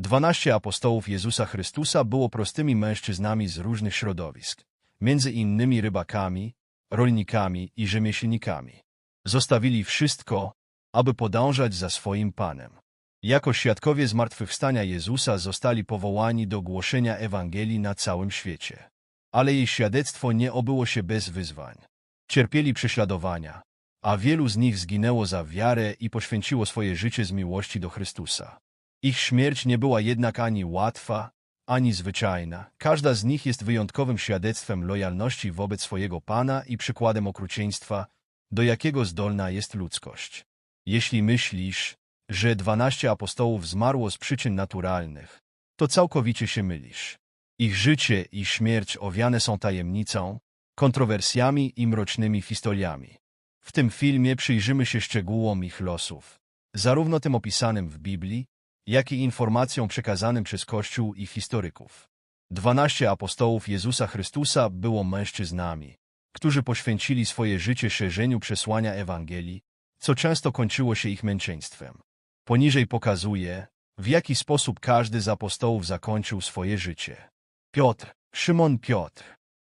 Dwanaście apostołów Jezusa Chrystusa było prostymi mężczyznami z różnych środowisk, między innymi rybakami, rolnikami i rzemieślnikami. Zostawili wszystko, aby podążać za swoim Panem. Jako świadkowie zmartwychwstania Jezusa zostali powołani do głoszenia Ewangelii na całym świecie. Ale jej świadectwo nie obyło się bez wyzwań. Cierpieli prześladowania, a wielu z nich zginęło za wiarę i poświęciło swoje życie z miłości do Chrystusa. Ich śmierć nie była jednak ani łatwa, ani zwyczajna. Każda z nich jest wyjątkowym świadectwem lojalności wobec swojego Pana i przykładem okrucieństwa, do jakiego zdolna jest ludzkość. Jeśli myślisz, że dwanaście apostołów zmarło z przyczyn naturalnych, to całkowicie się mylisz. Ich życie i śmierć owiane są tajemnicą, kontrowersjami i mrocznymi historiami. W tym filmie przyjrzymy się szczegółom ich losów, zarówno tym opisanym w Biblii, jak i informacjom przekazanym przez Kościół i historyków. Dwanaście apostołów Jezusa Chrystusa było mężczyznami, którzy poświęcili swoje życie szerzeniu przesłania Ewangelii, co często kończyło się ich męczeństwem. Poniżej pokazuje, w jaki sposób każdy z apostołów zakończył swoje życie. Piotr, Szymon Piotr.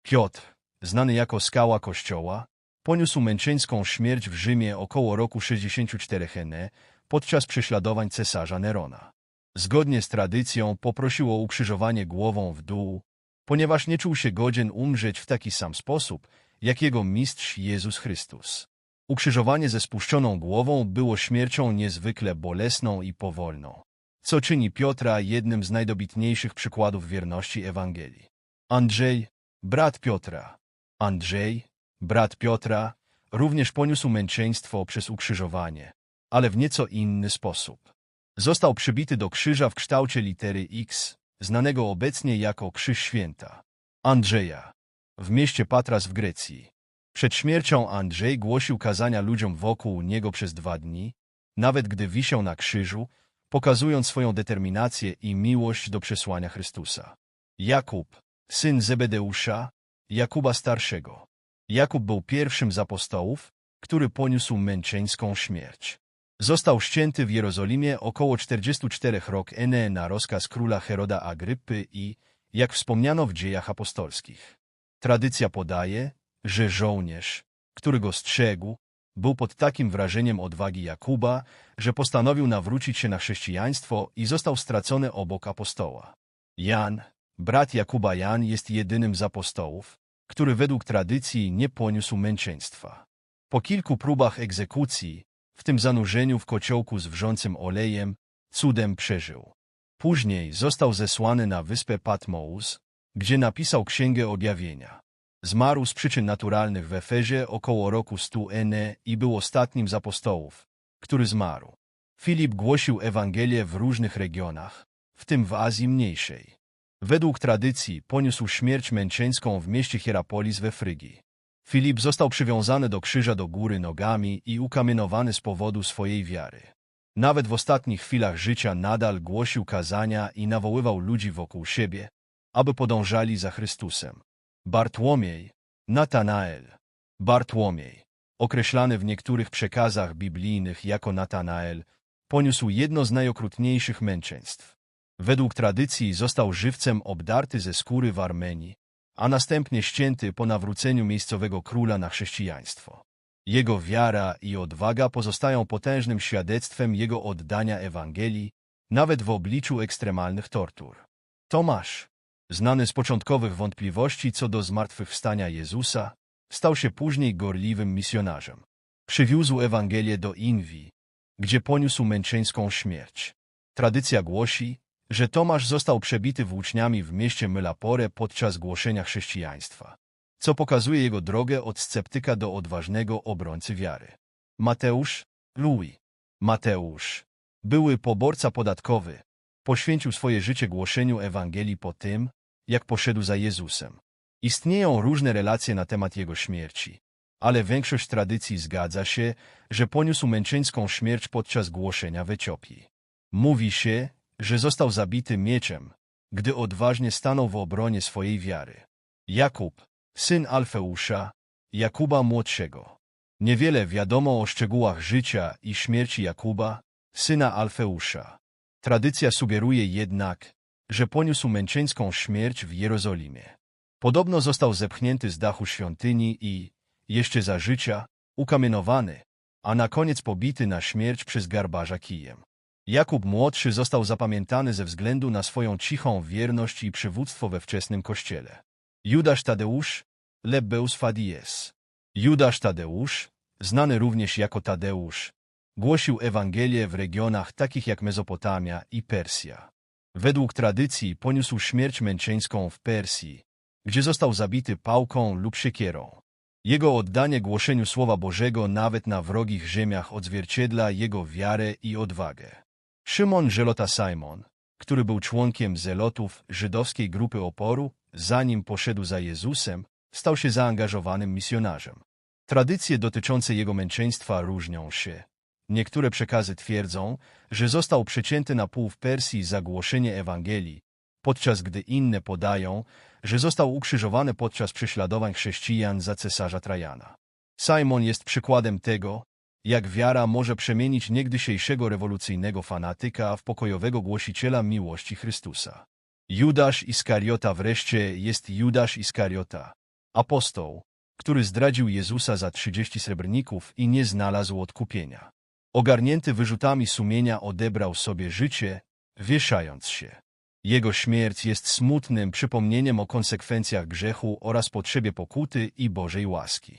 Piotr, znany jako skała Kościoła, poniósł męczeńską śmierć w Rzymie około roku 64 n. podczas prześladowań cesarza Nerona. Zgodnie z tradycją poprosił o ukrzyżowanie głową w dół, ponieważ nie czuł się godzien umrzeć w taki sam sposób, jak jego mistrz Jezus Chrystus. Ukrzyżowanie ze spuszczoną głową było śmiercią niezwykle bolesną i powolną, co czyni Piotra jednym z najdobitniejszych przykładów wierności Ewangelii. Andrzej, brat Piotra. Andrzej, brat Piotra, również poniósł męczeństwo przez ukrzyżowanie, ale w nieco inny sposób. Został przybity do krzyża w kształcie litery X, znanego obecnie jako Krzyż Święta. Andrzeja, w mieście Patras w Grecji. Przed śmiercią Andrzej głosił kazania ludziom wokół niego przez dwa dni, nawet gdy wisiał na krzyżu, pokazując swoją determinację i miłość do przesłania Chrystusa. Jakub, syn Zebedeusza, Jakuba Starszego. Jakub był pierwszym z apostołów, który poniósł męczeńską śmierć. Został ścięty w Jerozolimie około 44 rok n. na rozkaz króla Heroda Agrypy i, jak wspomniano w dziejach apostolskich. Tradycja podaje, że żołnierz, który go strzegł, był pod takim wrażeniem odwagi Jakuba, że postanowił nawrócić się na chrześcijaństwo i został stracony obok apostoła. Jan, brat Jakuba Jan jest jedynym z apostołów, który według tradycji nie poniósł męczeństwa. Po kilku próbach egzekucji, w tym zanurzeniu w kociołku z wrzącym olejem, cudem przeżył. Później został zesłany na wyspę Patmos, gdzie napisał Księgę Objawienia. Zmarł z przyczyn naturalnych w Efezie około roku 100 n. i był ostatnim z apostołów, który zmarł. Filip głosił Ewangelię w różnych regionach, w tym w Azji Mniejszej. Według tradycji poniósł śmierć męczeńską w mieście Hierapolis we Frygii. Filip został przywiązany do krzyża do góry nogami i ukamienowany z powodu swojej wiary. Nawet w ostatnich chwilach życia nadal głosił kazania i nawoływał ludzi wokół siebie, aby podążali za Chrystusem. Bartłomiej, Natanael, Bartłomiej, określany w niektórych przekazach biblijnych jako Natanael, poniósł jedno z najokrutniejszych męczeństw. Według tradycji został żywcem obdarty ze skóry w Armenii, a następnie ścięty po nawróceniu miejscowego króla na chrześcijaństwo. Jego wiara i odwaga pozostają potężnym świadectwem jego oddania Ewangelii, nawet w obliczu ekstremalnych tortur. Tomasz, znany z początkowych wątpliwości co do zmartwychwstania Jezusa, stał się później gorliwym misjonarzem. Przywiózł Ewangelię do Inwi, gdzie poniósł męczeńską śmierć. Tradycja głosi, że Tomasz został przebity włóczniami w mieście Mylapore podczas głoszenia chrześcijaństwa, co pokazuje jego drogę od sceptyka do odważnego obrońcy wiary. Mateusz, Louis. Mateusz, były poborca podatkowy, poświęcił swoje życie głoszeniu Ewangelii po tym, jak poszedł za Jezusem. Istnieją różne relacje na temat jego śmierci, ale większość tradycji zgadza się, że poniósł męczeńską śmierć podczas głoszenia w Etiopii. Mówi się, że został zabity mieczem, gdy odważnie stanął w obronie swojej wiary. Jakub, syn Alfeusza, Jakuba młodszego. Niewiele wiadomo o szczegółach życia i śmierci Jakuba, syna Alfeusza. Tradycja sugeruje jednak, że poniósł męczeńską śmierć w Jerozolimie. Podobno został zepchnięty z dachu świątyni i, jeszcze za życia, ukamienowany, a na koniec pobity na śmierć przez garbarza kijem. Jakub Młodszy został zapamiętany ze względu na swoją cichą wierność i przywództwo we wczesnym kościele. Judasz Tadeusz, Lebbeus Fadies. Judasz Tadeusz, znany również jako Tadeusz, głosił Ewangelię w regionach takich jak Mezopotamia i Persja. Według tradycji poniósł śmierć męczeńską w Persji, gdzie został zabity pałką lub siekierą. Jego oddanie głoszeniu Słowa Bożego nawet na wrogich ziemiach odzwierciedla jego wiarę i odwagę. Szymon Żelota Simon, który był członkiem zelotów żydowskiej grupy oporu, zanim poszedł za Jezusem, stał się zaangażowanym misjonarzem. Tradycje dotyczące jego męczeństwa różnią się. Niektóre przekazy twierdzą, że został przecięty na pół w Persji za głoszenie Ewangelii, podczas gdy inne podają, że został ukrzyżowany podczas prześladowań chrześcijan za cesarza Trajana. Simon jest przykładem tego, jak wiara może przemienić niegdysiejszego rewolucyjnego fanatyka w pokojowego głosiciela miłości Chrystusa. Judasz Iskariota wreszcie jest Judasz Iskariota, apostoł, który zdradził Jezusa za trzydzieści srebrników i nie znalazł odkupienia. Ogarnięty wyrzutami sumienia odebrał sobie życie, wieszając się. Jego śmierć jest smutnym przypomnieniem o konsekwencjach grzechu oraz potrzebie pokuty i Bożej łaski.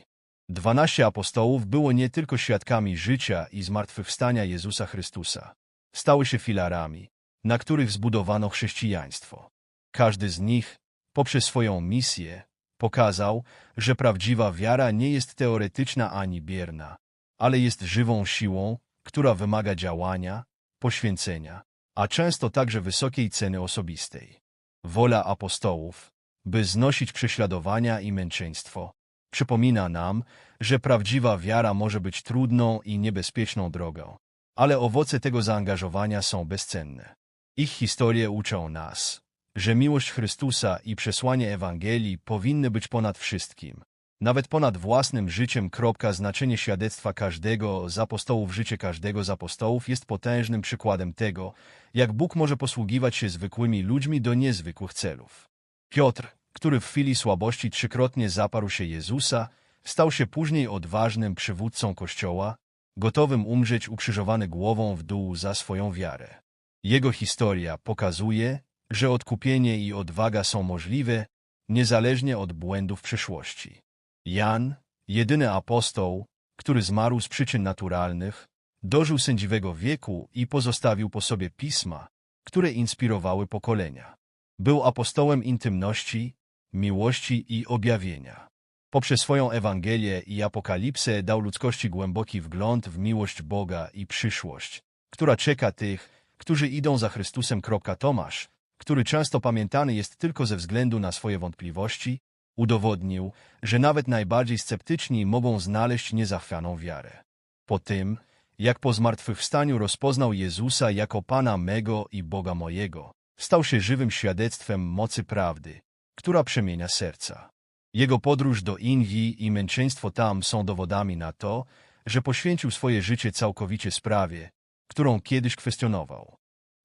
Dwanaście apostołów było nie tylko świadkami życia i zmartwychwstania Jezusa Chrystusa. Stały się filarami, na których zbudowano chrześcijaństwo. Każdy z nich, poprzez swoją misję, pokazał, że prawdziwa wiara nie jest teoretyczna ani bierna, ale jest żywą siłą, która wymaga działania, poświęcenia, a często także wysokiej ceny osobistej. Wola apostołów, by znosić prześladowania i męczeństwo, przypomina nam, że prawdziwa wiara może być trudną i niebezpieczną drogą, ale owoce tego zaangażowania są bezcenne. Ich historie uczą nas, że miłość Chrystusa i przesłanie Ewangelii powinny być ponad wszystkim, nawet ponad własnym życiem. Znaczenie świadectwa każdego z apostołów, życie każdego z apostołów jest potężnym przykładem tego, jak Bóg może posługiwać się zwykłymi ludźmi do niezwykłych celów. Piotr, który w chwili słabości trzykrotnie zaparł się Jezusa, stał się później odważnym przywódcą Kościoła, gotowym umrzeć ukrzyżowany głową w dół za swoją wiarę. Jego historia pokazuje, że odkupienie i odwaga są możliwe, niezależnie od błędów przeszłości. Jan, jedyny apostoł, który zmarł z przyczyn naturalnych, dożył sędziwego wieku i pozostawił po sobie pisma, które inspirowały pokolenia. Był apostołem intymności, miłości i objawienia. Poprzez swoją Ewangelię i Apokalipsę dał ludzkości głęboki wgląd w miłość Boga i przyszłość, która czeka tych, którzy idą za Chrystusem. Tomasz, który często pamiętany jest tylko ze względu na swoje wątpliwości, udowodnił, że nawet najbardziej sceptyczni mogą znaleźć niezachwianą wiarę. Po tym, jak po zmartwychwstaniu rozpoznał Jezusa jako Pana mego i Boga mojego, stał się żywym świadectwem mocy prawdy, która przemienia serca. Jego podróż do Indii i męczeństwo tam są dowodami na to, że poświęcił swoje życie całkowicie sprawie, którą kiedyś kwestionował.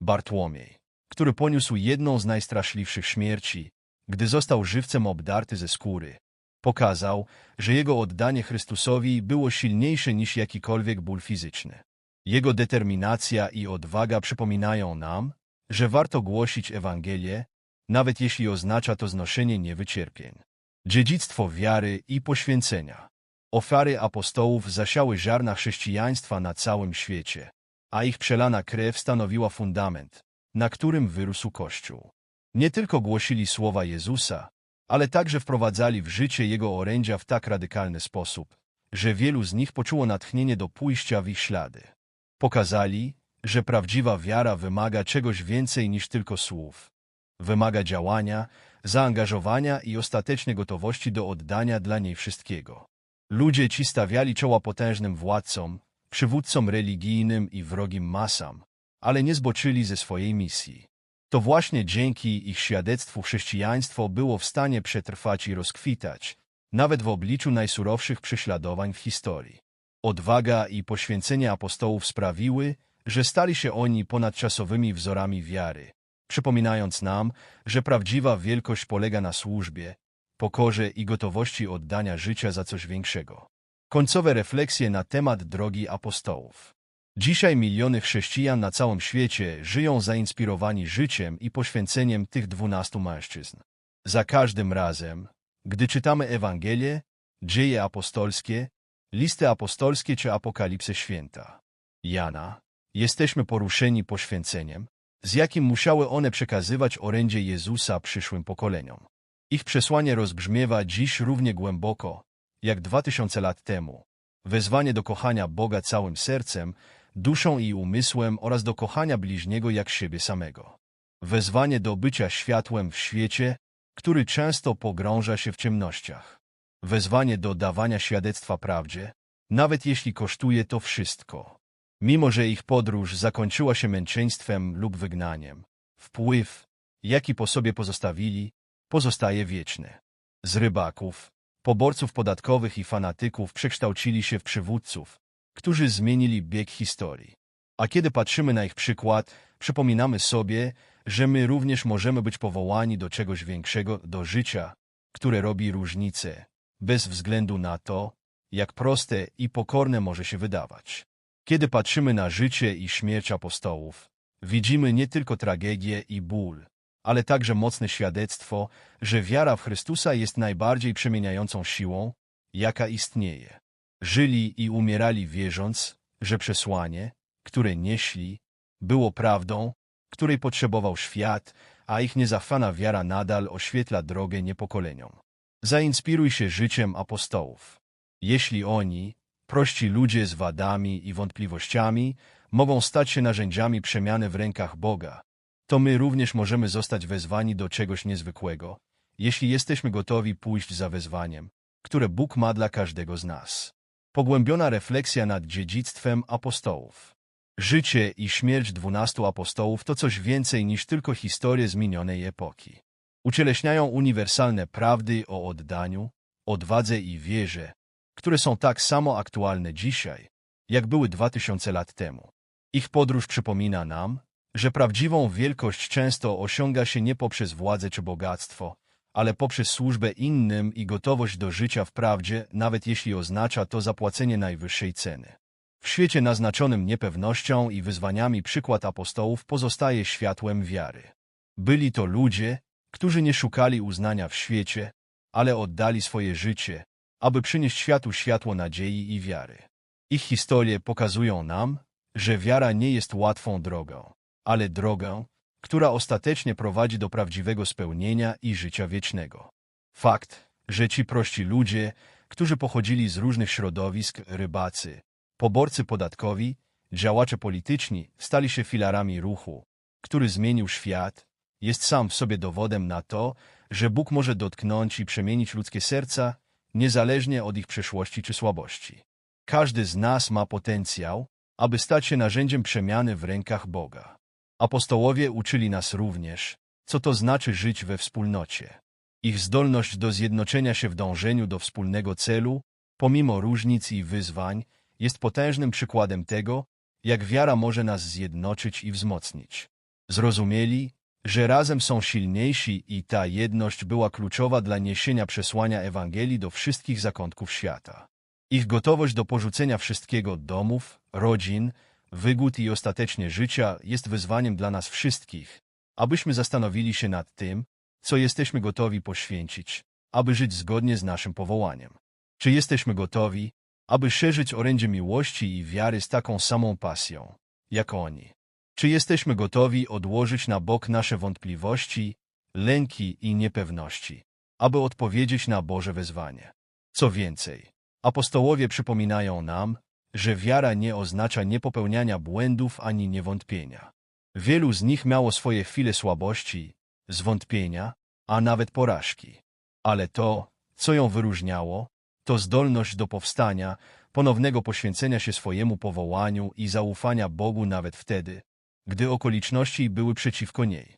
Bartłomiej, który poniósł jedną z najstraszliwszych śmierci, gdy został żywcem obdarty ze skóry, pokazał, że jego oddanie Chrystusowi było silniejsze niż jakikolwiek ból fizyczny. Jego determinacja i odwaga przypominają nam, że warto głosić Ewangelię, nawet jeśli oznacza to znoszenie niewycierpień. Dziedzictwo wiary i poświęcenia. Ofiary apostołów zasiały ziarna chrześcijaństwa na całym świecie, a ich przelana krew stanowiła fundament, na którym wyrósł Kościół. Nie tylko głosili słowa Jezusa, ale także wprowadzali w życie Jego orędzia w tak radykalny sposób, że wielu z nich poczuło natchnienie do pójścia w ich ślady. Pokazali, że prawdziwa wiara wymaga czegoś więcej niż tylko słów. Wymaga działania, zaangażowania i ostatecznej gotowości do oddania dla niej wszystkiego. Ludzie ci stawiali czoła potężnym władcom, przywódcom religijnym i wrogim masam, ale nie zboczyli ze swojej misji. To właśnie dzięki ich świadectwu chrześcijaństwo było w stanie przetrwać i rozkwitać, nawet w obliczu najsurowszych prześladowań w historii. Odwaga i poświęcenie apostołów sprawiły, że stali się oni ponadczasowymi wzorami wiary, przypominając nam, że prawdziwa wielkość polega na służbie, pokorze i gotowości oddania życia za coś większego. Końcowe refleksje na temat drogi apostołów. Dzisiaj miliony chrześcijan na całym świecie żyją zainspirowani życiem i poświęceniem tych dwunastu mężczyzn. Za każdym razem, gdy czytamy Ewangelię, dzieje apostolskie, listy apostolskie czy apokalipsę święta Jana, jesteśmy poruszeni poświęceniem, z jakim musiały one przekazywać orędzie Jezusa przyszłym pokoleniom. Ich przesłanie rozbrzmiewa dziś równie głęboko, jak dwa tysiące lat temu. Wezwanie do kochania Boga całym sercem, duszą i umysłem oraz do kochania bliźniego jak siebie samego. Wezwanie do bycia światłem w świecie, który często pogrąża się w ciemnościach. Wezwanie do dawania świadectwa prawdzie, nawet jeśli kosztuje to wszystko. Mimo, że ich podróż zakończyła się męczeństwem lub wygnaniem, wpływ, jaki po sobie pozostawili, pozostaje wieczny. Z rybaków, poborców podatkowych i fanatyków przekształcili się w przywódców, którzy zmienili bieg historii. A kiedy patrzymy na ich przykład, przypominamy sobie, że my również możemy być powołani do czegoś większego, do życia, które robi różnicę, bez względu na to, jak proste i pokorne może się wydawać. Kiedy patrzymy na życie i śmierć apostołów, widzimy nie tylko tragedię i ból, ale także mocne świadectwo, że wiara w Chrystusa jest najbardziej przemieniającą siłą, jaka istnieje. Żyli i umierali wierząc, że przesłanie, które nieśli, było prawdą, której potrzebował świat, a ich niezachwana wiara nadal oświetla drogę niepokoleniom. Zainspiruj się życiem apostołów. Jeśli oni, prości ludzie z wadami i wątpliwościami, mogą stać się narzędziami przemiany w rękach Boga, to my również możemy zostać wezwani do czegoś niezwykłego, jeśli jesteśmy gotowi pójść za wezwaniem, które Bóg ma dla każdego z nas. Pogłębiona refleksja nad dziedzictwem apostołów. Życie i śmierć dwunastu apostołów to coś więcej niż tylko historie z minionej epoki. Ucieleśniają uniwersalne prawdy o oddaniu, odwadze i wierze, które są tak samo aktualne dzisiaj, jak były dwa tysiące lat temu. Ich podróż przypomina nam, że prawdziwą wielkość często osiąga się nie poprzez władzę czy bogactwo, ale poprzez służbę innym i gotowość do życia w prawdzie, nawet jeśli oznacza to zapłacenie najwyższej ceny. W świecie naznaczonym niepewnością i wyzwaniami przykład apostołów pozostaje światłem wiary. Byli to ludzie, którzy nie szukali uznania w świecie, ale oddali swoje życie, aby przynieść światu światło nadziei i wiary. Ich historie pokazują nam, że wiara nie jest łatwą drogą, ale drogą, która ostatecznie prowadzi do prawdziwego spełnienia i życia wiecznego. Fakt, że ci prości ludzie, którzy pochodzili z różnych środowisk, rybacy, poborcy podatkowi, działacze polityczni, stali się filarami ruchu, który zmienił świat, jest sam w sobie dowodem na to, że Bóg może dotknąć i przemienić ludzkie serca, niezależnie od ich przeszłości czy słabości. Każdy z nas ma potencjał, aby stać się narzędziem przemiany w rękach Boga. Apostołowie uczyli nas również, co to znaczy żyć we wspólnocie. Ich zdolność do zjednoczenia się w dążeniu do wspólnego celu, pomimo różnic i wyzwań, jest potężnym przykładem tego, jak wiara może nas zjednoczyć i wzmocnić. Zrozumieli, że razem są silniejsi i ta jedność była kluczowa dla niesienia przesłania Ewangelii do wszystkich zakątków świata. Ich gotowość do porzucenia wszystkiego domów, rodzin, wygód i ostatecznie życia jest wyzwaniem dla nas wszystkich, abyśmy zastanowili się nad tym, co jesteśmy gotowi poświęcić, aby żyć zgodnie z naszym powołaniem. Czy jesteśmy gotowi, aby szerzyć orędzie miłości i wiary z taką samą pasją, jak oni? Czy jesteśmy gotowi odłożyć na bok nasze wątpliwości, lęki i niepewności, aby odpowiedzieć na Boże wezwanie? Co więcej, apostołowie przypominają nam, że wiara nie oznacza niepopełniania błędów ani niewątpienia. Wielu z nich miało swoje chwile słabości, zwątpienia, a nawet porażki. Ale to, co ją wyróżniało, to zdolność do powstania, ponownego poświęcenia się swojemu powołaniu i zaufania Bogu nawet wtedy, gdy okoliczności były przeciwko niej.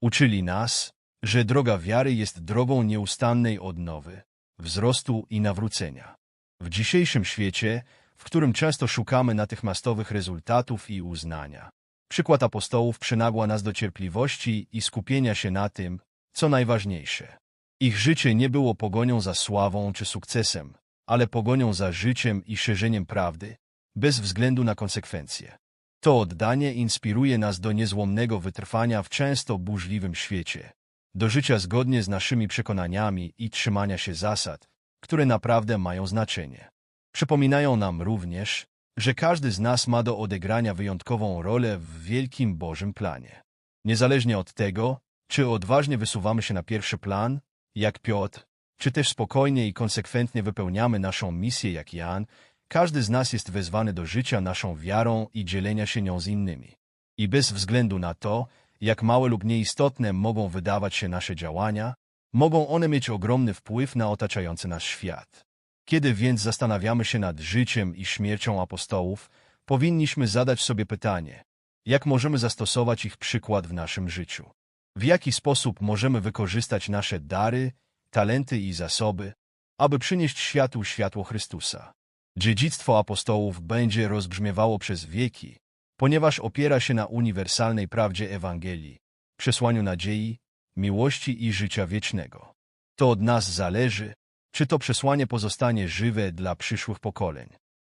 Uczyli nas, że droga wiary jest drogą nieustannej odnowy, wzrostu i nawrócenia. W dzisiejszym świecie w którym często szukamy natychmiastowych rezultatów i uznania. Przykład apostołów przynagła nas do cierpliwości i skupienia się na tym, co najważniejsze. Ich życie nie było pogonią za sławą czy sukcesem, ale pogonią za życiem i szerzeniem prawdy, bez względu na konsekwencje. To oddanie inspiruje nas do niezłomnego wytrwania w często burzliwym świecie, do życia zgodnie z naszymi przekonaniami i trzymania się zasad, które naprawdę mają znaczenie. Przypominają nam również, że każdy z nas ma do odegrania wyjątkową rolę w wielkim Bożym planie. Niezależnie od tego, czy odważnie wysuwamy się na pierwszy plan, jak Piotr, czy też spokojnie i konsekwentnie wypełniamy naszą misję jak Jan, każdy z nas jest wezwany do życia naszą wiarą i dzielenia się nią z innymi. I bez względu na to, jak małe lub nieistotne mogą wydawać się nasze działania, mogą one mieć ogromny wpływ na otaczający nas świat. Kiedy więc zastanawiamy się nad życiem i śmiercią apostołów, powinniśmy zadać sobie pytanie, jak możemy zastosować ich przykład w naszym życiu? W jaki sposób możemy wykorzystać nasze dary, talenty i zasoby, aby przynieść światu światło Chrystusa? Dziedzictwo apostołów będzie rozbrzmiewało przez wieki, ponieważ opiera się na uniwersalnej prawdzie Ewangelii, przesłaniu nadziei, miłości i życia wiecznego. To od nas zależy, czy to przesłanie pozostanie żywe dla przyszłych pokoleń.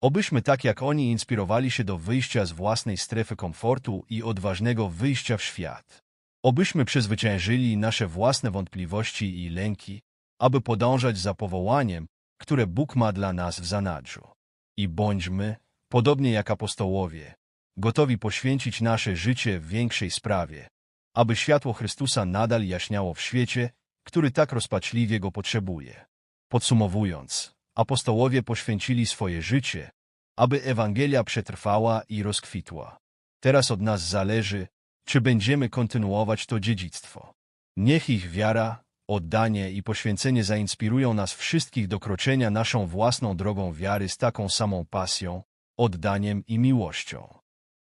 Obyśmy tak jak oni inspirowali się do wyjścia z własnej strefy komfortu i odważnego wyjścia w świat. Obyśmy przezwyciężyli nasze własne wątpliwości i lęki, aby podążać za powołaniem, które Bóg ma dla nas w zanadrzu. I bądźmy, podobnie jak apostołowie, gotowi poświęcić nasze życie w większej sprawie, aby światło Chrystusa nadal jaśniało w świecie, który tak rozpaczliwie go potrzebuje. Podsumowując, apostołowie poświęcili swoje życie, aby Ewangelia przetrwała i rozkwitła. Teraz od nas zależy, czy będziemy kontynuować to dziedzictwo. Niech ich wiara, oddanie i poświęcenie zainspirują nas wszystkich do kroczenia naszą własną drogą wiary z taką samą pasją, oddaniem i miłością.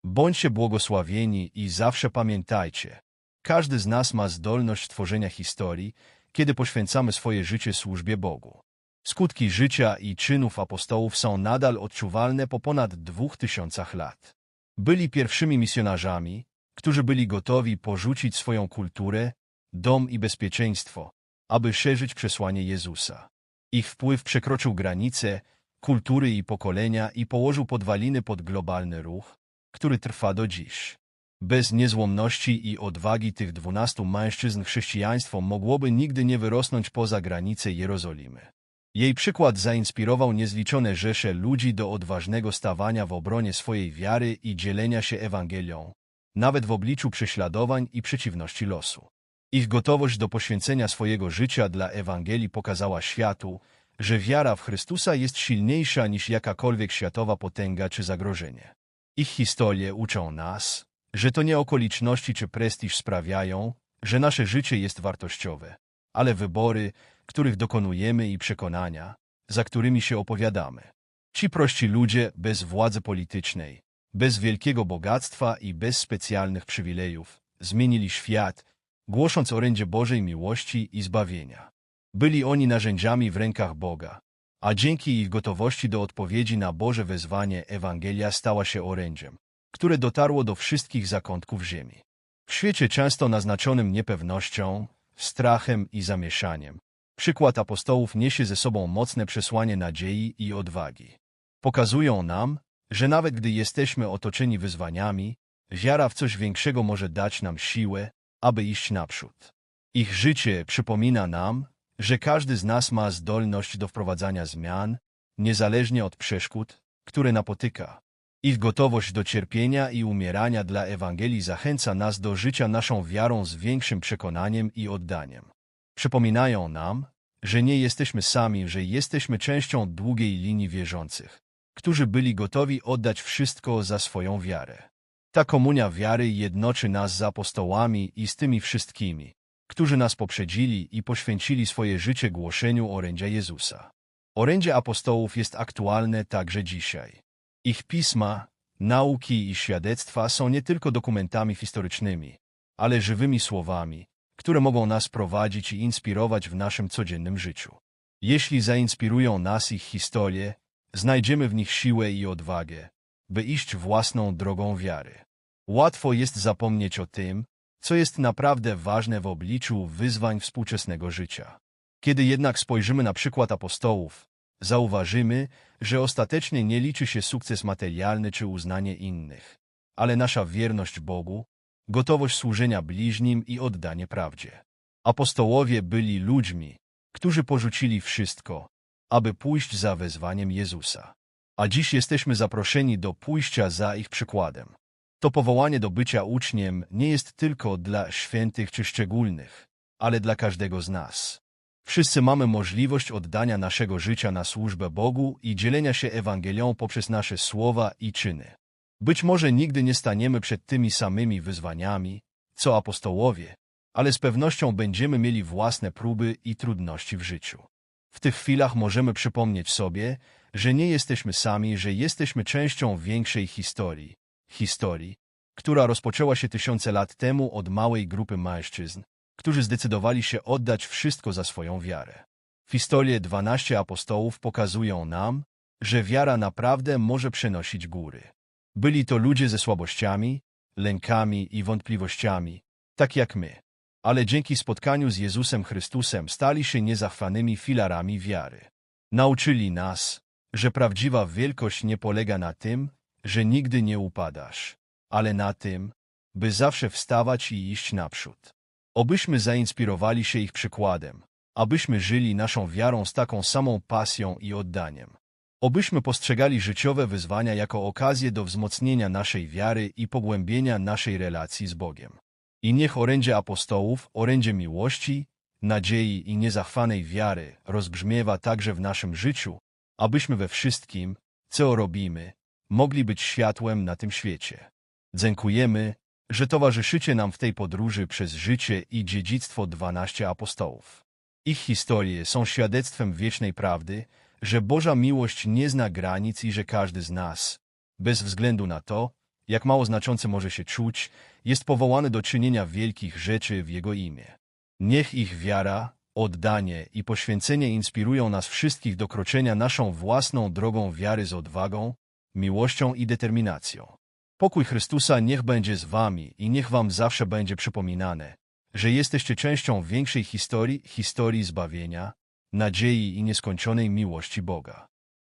Bądźcie błogosławieni i zawsze pamiętajcie, każdy z nas ma zdolność tworzenia historii, kiedy poświęcamy swoje życie służbie Bogu. Skutki życia i czynów apostołów są nadal odczuwalne po ponad dwóch tysiącach lat. Byli pierwszymi misjonarzami, którzy byli gotowi porzucić swoją kulturę, dom i bezpieczeństwo, aby szerzyć przesłanie Jezusa. Ich wpływ przekroczył granice, kultury i pokolenia i położył podwaliny pod globalny ruch, który trwa do dziś. Bez niezłomności i odwagi tych dwunastu mężczyzn chrześcijaństwo mogłoby nigdy nie wyrosnąć poza granice Jerozolimy. Jej przykład zainspirował niezliczone rzesze ludzi do odważnego stawania w obronie swojej wiary i dzielenia się Ewangelią, nawet w obliczu prześladowań i przeciwności losu. Ich gotowość do poświęcenia swojego życia dla Ewangelii pokazała światu, że wiara w Chrystusa jest silniejsza niż jakakolwiek światowa potęga czy zagrożenie. Ich historie uczą nas, że to nie okoliczności czy prestiż sprawiają, że nasze życie jest wartościowe, ale wybory, których dokonujemy i przekonania, za którymi się opowiadamy. Ci prości ludzie bez władzy politycznej, bez wielkiego bogactwa i bez specjalnych przywilejów zmienili świat, głosząc orędzie Bożej miłości i zbawienia. Byli oni narzędziami w rękach Boga, a dzięki ich gotowości do odpowiedzi na Boże wezwanie Ewangelia stała się orędziem, które dotarło do wszystkich zakątków ziemi. W świecie często naznaczonym niepewnością, strachem i zamieszaniem, przykład apostołów niesie ze sobą mocne przesłanie nadziei i odwagi. Pokazują nam, że nawet gdy jesteśmy otoczeni wyzwaniami, wiara w coś większego może dać nam siłę, aby iść naprzód. Ich życie przypomina nam, że każdy z nas ma zdolność do wprowadzania zmian, niezależnie od przeszkód, które napotyka. Ich gotowość do cierpienia i umierania dla Ewangelii zachęca nas do życia naszą wiarą z większym przekonaniem i oddaniem. Przypominają nam, że nie jesteśmy sami, że jesteśmy częścią długiej linii wierzących, którzy byli gotowi oddać wszystko za swoją wiarę. Ta komunia wiary jednoczy nas z apostołami i z tymi wszystkimi, którzy nas poprzedzili i poświęcili swoje życie głoszeniu orędzia Jezusa. Orędzie apostołów jest aktualne także dzisiaj. Ich pisma, nauki i świadectwa są nie tylko dokumentami historycznymi, ale żywymi słowami, które mogą nas prowadzić i inspirować w naszym codziennym życiu. Jeśli zainspirują nas ich historie, znajdziemy w nich siłę i odwagę, by iść własną drogą wiary. Łatwo jest zapomnieć o tym, co jest naprawdę ważne w obliczu wyzwań współczesnego życia. Kiedy jednak spojrzymy na przykład apostołów, zauważymy, że ostatecznie nie liczy się sukces materialny czy uznanie innych, ale nasza wierność Bogu, gotowość służenia bliźnim i oddanie prawdzie. Apostołowie byli ludźmi, którzy porzucili wszystko, aby pójść za wezwaniem Jezusa. A dziś jesteśmy zaproszeni do pójścia za ich przykładem. To powołanie do bycia uczniem nie jest tylko dla świętych czy szczególnych, ale dla każdego z nas. Wszyscy mamy możliwość oddania naszego życia na służbę Bogu i dzielenia się Ewangelią poprzez nasze słowa i czyny. Być może nigdy nie staniemy przed tymi samymi wyzwaniami, co apostołowie, ale z pewnością będziemy mieli własne próby i trudności w życiu. W tych chwilach możemy przypomnieć sobie, że nie jesteśmy sami, że jesteśmy częścią większej historii, historii, która rozpoczęła się tysiące lat temu od małej grupy mężczyzn, którzy zdecydowali się oddać wszystko za swoją wiarę. W historii 12 apostołów pokazują nam, że wiara naprawdę może przenosić góry. Byli to ludzie ze słabościami, lękami i wątpliwościami, tak jak my. Ale dzięki spotkaniu z Jezusem Chrystusem stali się niezachwanymi filarami wiary. Nauczyli nas, że prawdziwa wielkość nie polega na tym, że nigdy nie upadasz, ale na tym, by zawsze wstawać i iść naprzód. Obyśmy zainspirowali się ich przykładem, abyśmy żyli naszą wiarą z taką samą pasją i oddaniem. Obyśmy postrzegali życiowe wyzwania jako okazję do wzmocnienia naszej wiary i pogłębienia naszej relacji z Bogiem. I niech orędzie apostołów, orędzie miłości, nadziei i niezachwanej wiary rozbrzmiewa także w naszym życiu, abyśmy we wszystkim, co robimy, mogli być światłem na tym świecie. Dziękujemy, że towarzyszycie nam w tej podróży przez życie i dziedzictwo 12 apostołów. Ich historie są świadectwem wiecznej prawdy, że Boża miłość nie zna granic i że każdy z nas, bez względu na to, jak mało znaczący może się czuć, jest powołany do czynienia wielkich rzeczy w Jego imię. Niech ich wiara, oddanie i poświęcenie inspirują nas wszystkich do kroczenia naszą własną drogą wiary z odwagą, miłością i determinacją. Pokój Chrystusa niech będzie z wami i niech wam zawsze będzie przypominane, że jesteście częścią większej historii, historii zbawienia, nadziei i nieskończonej miłości Boga.